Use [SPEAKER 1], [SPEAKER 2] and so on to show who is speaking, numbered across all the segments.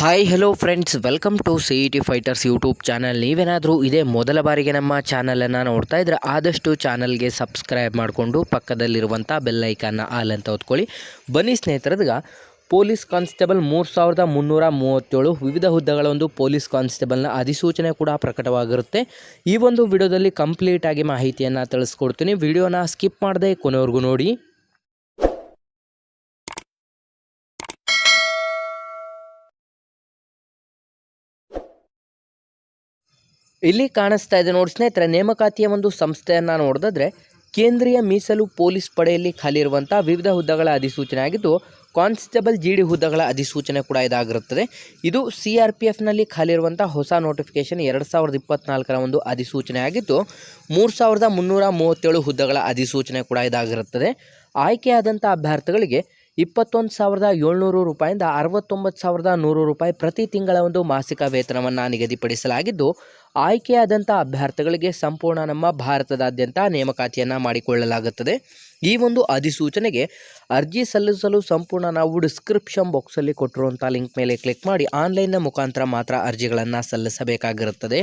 [SPEAKER 1] Hi hello friends welcome to C E T fighters YouTube channel ನೀವೇನಾದರೂ ಇದೇ ಮೊದಲ ಬಾರಿಗೆ ನಮ್ಮ ಚಾನಲನ್ನು ನೋಡ್ತಾ ಇದ್ರೆ ಆದಷ್ಟು ಚಾನಲ್ಗೆ ಸಬ್ಸ್ಕ್ರೈಬ್ ಮಾಡಿಕೊಂಡು ಪಕ್ಕದಲ್ಲಿರುವಂಥ ಬೆಲ್ಲೈಕನ್ನ ಆಲ್ ಅಂತ ಓದ್ಕೊಳ್ಳಿ ಬನ್ನಿ ಸ್ನೇಹಿತರದ್ಗ ಪೊಲೀಸ್ ಕಾನ್ಸ್ಟೇಬಲ್ ಮೂರು ಸಾವಿರದ ಮುನ್ನೂರ ಮೂವತ್ತೇಳು ವಿವಿಧ ಹುದ್ದೆಗಳ ಒಂದು ಪೊಲೀಸ್ ಕಾನ್ಸ್ಟೇಬಲ್ನ ಅಧಿಸೂಚನೆ ಕೂಡ ಪ್ರಕಟವಾಗಿರುತ್ತೆ. ಈ ಒಂದು ವಿಡಿಯೋದಲ್ಲಿ ಕಂಪ್ಲೀಟಾಗಿ ಮಾಹಿತಿಯನ್ನು ತಿಳಿಸ್ಕೊಡ್ತೀನಿ. ವಿಡಿಯೋನ ಸ್ಕಿಪ್ ಮಾಡದೆ ಕೊನೆವರೆಗೂ ನೋಡಿ. ಇಲ್ಲಿ ಕಾಣಿಸ್ತಾ ಇದೆ ನೋಡಿ ಸ್ನೇಹಿತರೆ, ನೇಮಕಾತಿಯ ಒಂದು ಸಂಸ್ಥೆಯನ್ನು ನೋಡಿದ್ರೆ ಕೇಂದ್ರೀಯ ಮೀಸಲು ಪೊಲೀಸ್ ಪಡೆಯಲ್ಲಿ ಖಾಲಿ ಇರುವಂಥ ವಿವಿಧ ಹುದ್ದೆಗಳ ಅಧಿಸೂಚನೆ ಆಗಿದ್ದು, ಕಾನ್ಸ್ಟೇಬಲ್ ಜಿ ಡಿ ಹುದ್ದೆಗಳ ಅಧಿಸೂಚನೆ ಕೂಡ ಇದಾಗಿರುತ್ತದೆ. ಇದು ಸಿ ಆರ್ ಪಿ ಎಫ್ನಲ್ಲಿ ಖಾಲಿ ಇರುವಂಥ ಹೊಸ ನೋಟಿಫಿಕೇಶನ್ ಎರಡು ಸಾವಿರದ ಇಪ್ಪತ್ನಾಲ್ಕರ ಒಂದು ಅಧಿಸೂಚನೆ ಆಗಿದ್ದು, ಮೂರು ಸಾವಿರದ ಮುನ್ನೂರ ಮೂವತ್ತೇಳು ಹುದ್ದೆಗಳ ಅಧಿಸೂಚನೆ ಕೂಡ ಇದಾಗಿರುತ್ತದೆ. ಆಯ್ಕೆಯಾದಂಥ ಅಭ್ಯರ್ಥಿಗಳಿಗೆ ಇಪ್ಪತ್ತೊಂದು ಸಾವಿರದ ಏಳ್ನೂರು ರೂಪಾಯಿಂದ ಅರವತ್ತೊಂಬತ್ತು ಸಾವಿರದ ನೂರು ರೂಪಾಯಿ ಪ್ರತಿ ತಿಂಗಳ ಒಂದು ಮಾಸಿಕ ವೇತನವನ್ನು ನಿಗದಿಪಡಿಸಲಾಗಿದ್ದು, ಆಯ್ಕೆಯಾದಂಥ ಅಭ್ಯರ್ಥಿಗಳಿಗೆ ಸಂಪೂರ್ಣ ನಮ್ಮ ಭಾರತದಾದ್ಯಂತ ನೇಮಕಾತಿಯನ್ನು ಮಾಡಿಕೊಳ್ಳಲಾಗುತ್ತದೆ. ಈ ಒಂದು ಅಧಿಸೂಚನೆಗೆ ಅರ್ಜಿ ಸಲ್ಲಿಸಲು ಸಂಪೂರ್ಣ ನಾವು ಡಿಸ್ಕ್ರಿಪ್ಷನ್ ಬಾಕ್ಸಲ್ಲಿ ಕೊಟ್ಟಿರುವಂಥ ಲಿಂಕ್ ಮೇಲೆ ಕ್ಲಿಕ್ ಮಾಡಿ ಆನ್ಲೈನ್ನ ಮುಖಾಂತರ ಮಾತ್ರ ಅರ್ಜಿಗಳನ್ನು ಸಲ್ಲಿಸಬೇಕಾಗಿರುತ್ತದೆ.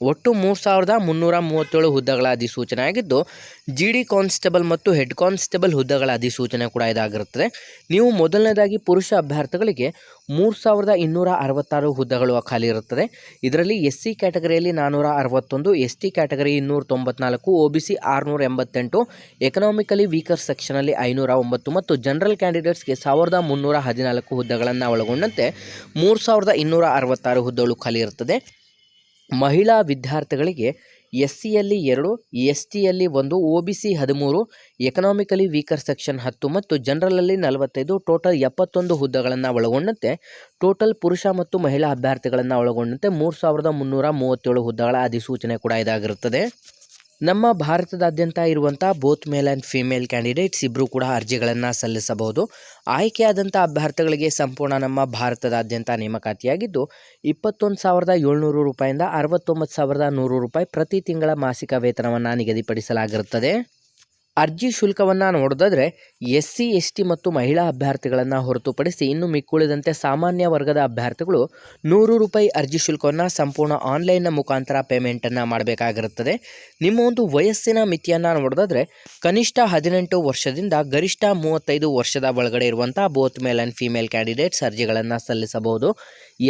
[SPEAKER 1] ಒಟ್ಟು ಮೂರು ಸಾವಿರದ ಮುನ್ನೂರ ಮೂವತ್ತೇಳು ಹುದ್ದೆಗಳ ಅಧಿಸೂಚನೆ ಆಗಿದ್ದು ಜಿ ಡಿ ಕಾನ್ಸ್ಟೇಬಲ್ ಮತ್ತು ಹೆಡ್ ಕಾನ್ಸ್ಟೇಬಲ್ ಹುದ್ದೆಗಳ ಅಧಿಸೂಚನೆ ಕೂಡ ಇದಾಗಿರುತ್ತದೆ. ನೀವು ಮೊದಲನೇದಾಗಿ ಪುರುಷ ಅಭ್ಯರ್ಥಿಗಳಿಗೆ ಮೂರು ಸಾವಿರದ ಇನ್ನೂರ ಅರವತ್ತಾರು ಹುದ್ದೆಗಳು ಖಾಲಿ ಇರುತ್ತದೆ. ಇದರಲ್ಲಿ ಎಸ್ ಸಿ ಕ್ಯಾಟಗರಿಯಲ್ಲಿ ನಾನ್ನೂರ ಅರವತ್ತೊಂದು ಎಸ್ ಟಿ ಕ್ಯಾಟಗರಿ ಇನ್ನೂರ ತೊಂಬತ್ನಾಲ್ಕು ಒ ಬಿ ಸಿ ಆರುನೂರ ಎಂಬತ್ತೆಂಟು ಎಕನಾಮಿಕಲಿ ವೀಕರ್ ಸೆಕ್ಷನಲ್ಲಿ ಐನೂರ ಒಂಬತ್ತು ಮತ್ತು ಜನರಲ್ ಕ್ಯಾಂಡಿಡೇಟ್ಸ್ಗೆ ಸಾವಿರದ ಮುನ್ನೂರ ಹದಿನಾಲ್ಕು ಹುದ್ದೆಗಳನ್ನು ಒಳಗೊಂಡಂತೆ ಮೂರು ಸಾವಿರದ ಇನ್ನೂರ ಅರವತ್ತಾರು ಹುದ್ದೆಗಳು ಖಾಲಿ ಇರುತ್ತದೆ. ಮಹಿಳಾ ವಿದ್ಯಾರ್ಥಿಗಳಿಗೆ ಎಸ್ ಸಿಯಲ್ಲಿ ಎರಡು ಎಸ್ ಟಿಯಲ್ಲಿ ಒಂದು ಒ ಬಿ ಸಿ ಹದಿಮೂರು, ಎಕನಾಮಿಕಲಿ ವೀಕರ್ ಸೆಕ್ಷನ್ ಹತ್ತು ಮತ್ತು ಜನರಲಲ್ಲಿ ನಲವತ್ತೈದು, ಟೋಟಲ್ ಎಪ್ಪತ್ತೊಂದು ಹುದ್ದೆಗಳನ್ನು ಒಳಗೊಂಡಂತೆ, ಟೋಟಲ್ ಪುರುಷ ಮತ್ತು ಮಹಿಳಾ ಅಭ್ಯರ್ಥಿಗಳನ್ನು ಒಳಗೊಂಡಂತೆ ಮೂರು ಸಾವಿರದ ಮುನ್ನೂರ ಮೂವತ್ತೇಳು ಹುದ್ದೆಗಳ ಅಧಿಸೂಚನೆ ಕೂಡ ಇದಾಗಿರುತ್ತದೆ. ನಮ್ಮ ಭಾರತದಾದ್ಯಂತ ಇರುವಂಥ both male and female candidates ಇಬ್ಬರೂ ಕೂಡ ಅರ್ಜಿಗಳನ್ನು ಸಲ್ಲಿಸಬಹುದು. ಆಯ್ಕೆಯಾದಂಥ ಅಭ್ಯರ್ಥಿಗಳಿಗೆ ಸಂಪೂರ್ಣ ನಮ್ಮ ಭಾರತದಾದ್ಯಂತ ನೇಮಕಾತಿಯಾಗಿದ್ದು, ಇಪ್ಪತ್ತೊಂದು ಸಾವಿರದ ಏಳ್ನೂರು ರೂಪಾಯಿಂದ ಅರವತ್ತೊಂಬತ್ತು ಸಾವಿರದ ನೂರು ರೂಪಾಯಿ ಪ್ರತಿ ತಿಂಗಳ ಮಾಸಿಕ ವೇತನವನ್ನು ನಿಗದಿಪಡಿಸಲಾಗಿರುತ್ತದೆ. ಅರ್ಜಿ ಶುಲ್ಕವನ್ನು ನೋಡೋದಾದರೆ ಎಸ್ ಸಿ ಎಸ್ ಟಿ ಮತ್ತು ಮಹಿಳಾ ಅಭ್ಯರ್ಥಿಗಳನ್ನು ಹೊರತುಪಡಿಸಿ ಇನ್ನು ಮಿಕ್ಕುಳಿದಂತೆ ಸಾಮಾನ್ಯ ವರ್ಗದ ಅಭ್ಯರ್ಥಿಗಳು ನೂರು ರೂಪಾಯಿ ಅರ್ಜಿ ಶುಲ್ಕವನ್ನು ಸಂಪೂರ್ಣ ಆನ್ಲೈನ್ನ ಮುಖಾಂತರ ಪೇಮೆಂಟನ್ನು ಮಾಡಬೇಕಾಗಿರುತ್ತದೆ. ನಿಮ್ಮ ಒಂದು ವಯಸ್ಸಿನ ಮಿತಿಯನ್ನು ನೋಡೋದಾದರೆ ಕನಿಷ್ಠ ಹದಿನೆಂಟು ವರ್ಷದಿಂದ ಗರಿಷ್ಠ ಮೂವತ್ತೈದು ವರ್ಷದ ಒಳಗಡೆ ಇರುವಂಥ both male and female candidates ಅರ್ಜಿಗಳನ್ನು ಸಲ್ಲಿಸಬಹುದು.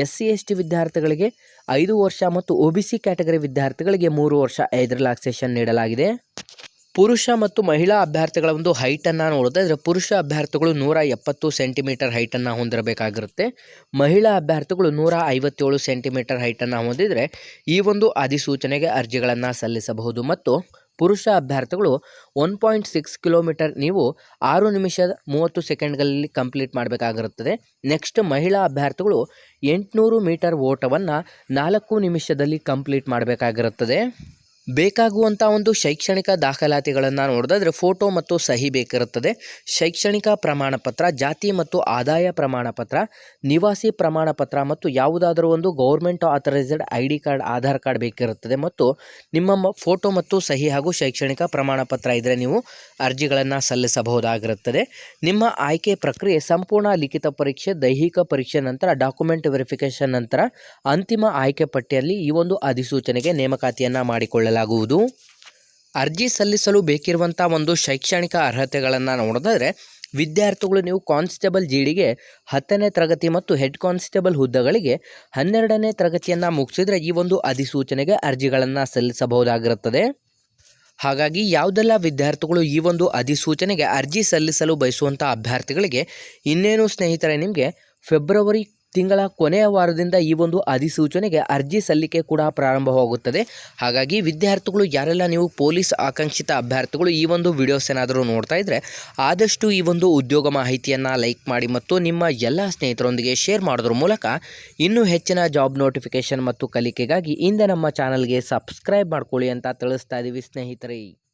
[SPEAKER 1] ಎಸ್ ಸಿ ಎಸ್ ಟಿ ವಿದ್ಯಾರ್ಥಿಗಳಿಗೆ ಐದು ವರ್ಷ ಮತ್ತು ಒ ಬಿ ಸಿ ಕ್ಯಾಟಗರಿ ವಿದ್ಯಾರ್ಥಿಗಳಿಗೆ ಮೂರು ವರ್ಷ ಐದು ರಿಲ್ಯಾಕ್ಸೇಷನ್ ನೀಡಲಾಗಿದೆ. ಪುರುಷ ಮತ್ತು ಮಹಿಳಾ ಅಭ್ಯರ್ಥಿಗಳ ಒಂದು ಹೈಟನ್ನು ನೋಡೋದಾದರೆ ಪುರುಷ ಅಭ್ಯರ್ಥಿಗಳು ನೂರ ಎಪ್ಪತ್ತು ಸೆಂಟಿಮೀಟರ್ ಹೈಟನ್ನು ಹೊಂದಿರಬೇಕಾಗಿರುತ್ತೆ. ಮಹಿಳಾ ಅಭ್ಯರ್ಥಿಗಳು ನೂರ ಐವತ್ತೇಳು ಸೆಂಟಿಮೀಟರ್ ಹೈಟನ್ನು ಹೊಂದಿದರೆ ಈ ಒಂದು ಅಧಿಸೂಚನೆಗೆ ಅರ್ಜಿಗಳನ್ನು ಸಲ್ಲಿಸಬಹುದು. ಮತ್ತು ಪುರುಷ ಅಭ್ಯರ್ಥಿಗಳು ಒನ್ ಪಾಯಿಂಟ್ ಸಿಕ್ಸ್ ಕಿಲೋಮೀಟರ್ ನೀವು ಆರು ನಿಮಿಷದ ಮೂವತ್ತು ಸೆಕೆಂಡ್ಗಳಲ್ಲಿ ಕಂಪ್ಲೀಟ್ ಮಾಡಬೇಕಾಗಿರುತ್ತದೆ. ನೆಕ್ಸ್ಟ್ ಮಹಿಳಾ ಅಭ್ಯರ್ಥಿಗಳು ಎಂಟುನೂರು ಮೀಟರ್ ಓಟವನ್ನು ನಾಲ್ಕು ನಿಮಿಷದಲ್ಲಿ ಕಂಪ್ಲೀಟ್ ಮಾಡಬೇಕಾಗಿರುತ್ತದೆ. ಬೇಕಾಗುವಂಥ ಒಂದು ಶೈಕ್ಷಣಿಕ ದಾಖಲಾತಿಗಳನ್ನು ನೋಡೋದಾದ್ರೆ ಫೋಟೋ ಮತ್ತು ಸಹಿ ಬೇಕಿರುತ್ತದೆ. ಶೈಕ್ಷಣಿಕ ಪ್ರಮಾಣ ಪತ್ರ, ಜಾತಿ ಮತ್ತು ಆದಾಯ ಪ್ರಮಾಣ ಪತ್ರ, ನಿವಾಸಿ ಪ್ರಮಾಣ ಪತ್ರ ಮತ್ತು ಯಾವುದಾದರೂ ಒಂದು government authorised I D card, Aadhaar card ಬೇಕಿರುತ್ತದೆ ಮತ್ತು ನಿಮ್ಮ ಫೋಟೋ ಮತ್ತು ಸಹಿ ಹಾಗೂ ಶೈಕ್ಷಣಿಕ ಪ್ರಮಾಣ ಪತ್ರ ಇದ್ದರೆ ನೀವು ಅರ್ಜಿಗಳನ್ನು ಸಲ್ಲಿಸಬಹುದಾಗಿರುತ್ತದೆ. ನಿಮ್ಮ ಆಯ್ಕೆ ಪ್ರಕ್ರಿಯೆ ಸಂಪೂರ್ಣ ಲಿಖಿತ ಪರೀಕ್ಷೆ, ದೈಹಿಕ ಪರೀಕ್ಷೆ ನಂತರ ಡಾಕ್ಯುಮೆಂಟ್ ವೆರಿಫಿಕೇಷನ್ ನಂತರ ಅಂತಿಮ ಆಯ್ಕೆ ಪಟ್ಟಿಯಲ್ಲಿ ಈ ಒಂದು ಅಧಿಸೂಚನೆಗೆ ನೇಮಕಾತಿಯನ್ನು ಮಾಡಿಕೊಳ್ಳಲಾಗುವುದು ಅರ್ಜಿ ಸಲ್ಲಿಸಲು ಬೇಕಿರುವಂಥ ಒಂದು ಶೈಕ್ಷಣಿಕ ಅರ್ಹತೆಗಳನ್ನು ನೋಡೋದಾದರೆ, ವಿದ್ಯಾರ್ಥಿಗಳು ನೀವು ಕಾನ್ಸ್ಟೇಬಲ್ ಜಿಡಿಗೆ ಹತ್ತನೇ ತರಗತಿ ಮತ್ತು ಹೆಡ್ ಕಾನ್ಸ್ಟೇಬಲ್ ಹುದ್ದೆಗಳಿಗೆ ಹನ್ನೆರಡನೇ ತರಗತಿಯನ್ನು ಮುಗಿಸಿದರೆ ಈ ಒಂದು ಅಧಿಸೂಚನೆಗೆ ಅರ್ಜಿಗಳನ್ನು ಸಲ್ಲಿಸಬಹುದಾಗಿರುತ್ತದೆ. ಹಾಗಾಗಿ ಯಾವುದೆಲ್ಲ ವಿದ್ಯಾರ್ಥಿಗಳು ಈ ಒಂದು ಅಧಿಸೂಚನೆಗೆ ಅರ್ಜಿ ಸಲ್ಲಿಸಲು ಬಯಸುವಂಥ ಅಭ್ಯರ್ಥಿಗಳಿಗೆ ಇನ್ನೇನು ಸ್ನೇಹಿತರೆ, ನಿಮಗೆ ಫೆಬ್ರವರಿ ತಿಂಗಳ ಕೊನೆಯ ವಾರದಿಂದ ಈ ಒಂದು ಅಧಿಸೂಚನೆಗೆ ಅರ್ಜಿ ಸಲ್ಲಿಕೆ ಕೂಡ ಪ್ರಾರಂಭವಾಗುತ್ತದೆ ಹಾಗಾಗಿ ವಿದ್ಯಾರ್ಥಿಗಳು ಯಾರೆಲ್ಲ ನೀವು ಪೊಲೀಸ್ ಆಕಾಂಕ್ಷಿತ ಅಭ್ಯರ್ಥಿಗಳು ಈ ಒಂದು ವಿಡಿಯೋಸ್ ಏನಾದರೂ ನೋಡ್ತಾ ಇದ್ದರೆ ಆದಷ್ಟು ಈ ಒಂದು ಉದ್ಯೋಗ ಮಾಹಿತಿಯನ್ನು ಲೈಕ್ ಮಾಡಿ ಮತ್ತು ನಿಮ್ಮ ಎಲ್ಲ ಸ್ನೇಹಿತರೊಂದಿಗೆ ಶೇರ್ ಮಾಡೋದ್ರ ಮೂಲಕ ಇನ್ನೂ ಹೆಚ್ಚಿನ ಜಾಬ್ ನೋಟಿಫಿಕೇಷನ್ ಮತ್ತು ಕಲಿಕೆಗಾಗಿ ಇಂದ ನಮ್ಮ ಚಾನಲ್ಗೆ ಸಬ್ಸ್ಕ್ರೈಬ್ ಮಾಡ್ಕೊಳ್ಳಿ ಅಂತ ತಿಳಿಸ್ತಾ ಇದ್ದೀವಿ ಸ್ನೇಹಿತರೆ.